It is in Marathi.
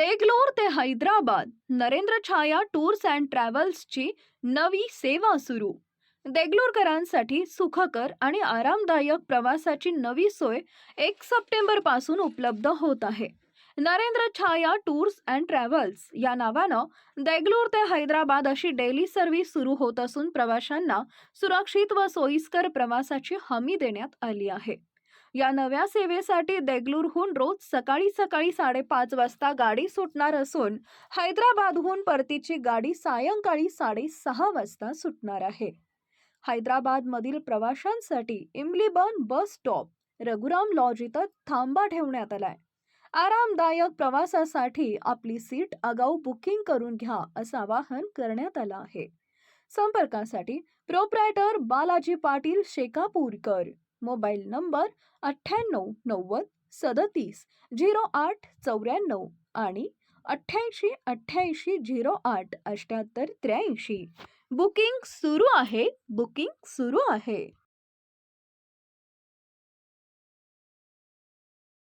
देगलोर ते हैदराबाद नरेंद्र छाया टूर्स अँड ट्रॅव्हल्सची नवी सेवा सुरू. देगलूरकरांसाठी सुखकर आणि आरामदायक प्रवासाची नवी सोय एक सप्टेंबरपासून उपलब्ध होत आहे. Narendra Chhaya tours and travels या नावानं देगलूर ते हैदराबाद अशी डेली सर्व्हिस सुरू होत असून प्रवाशांना सुरक्षित व सोयीस्कर प्रवासाची हमी देण्यात आली आहे. या नव्या सेवेसाठी देगलूरहून रोज सकाळी सकाळी साडेपाच वाजता गाडी सुटणार असून हैदराबादहून परतीची गाडी सायंकाळी साडेसहा वाजता सुटणार आहे. हैदराबादमधील प्रवाशांसाठी Imlibun bus stop Raghuram lodge इथं थांबा ठेवण्यात आलाय. आरामदायक प्रवासासाठी आपली सीट आगाऊ बुकिंग करून घ्या असं आवाहन करण्यात आलं आहे. संपर्कासाठी proprietor Balaji Patil Shekapurkar. Mobile number अठ्ठ्याण्णव नव्वद सदतीस झिरो आठ चौऱ्याण्णव आणि अठ्ठ्याऐंशी अठ्ठ्याऐंशी झिरो आठ अठ्ठ्याहत्तर त्र्याऐंशी. बुकिंग सुरू आहे बुकिंग सुरू आहे.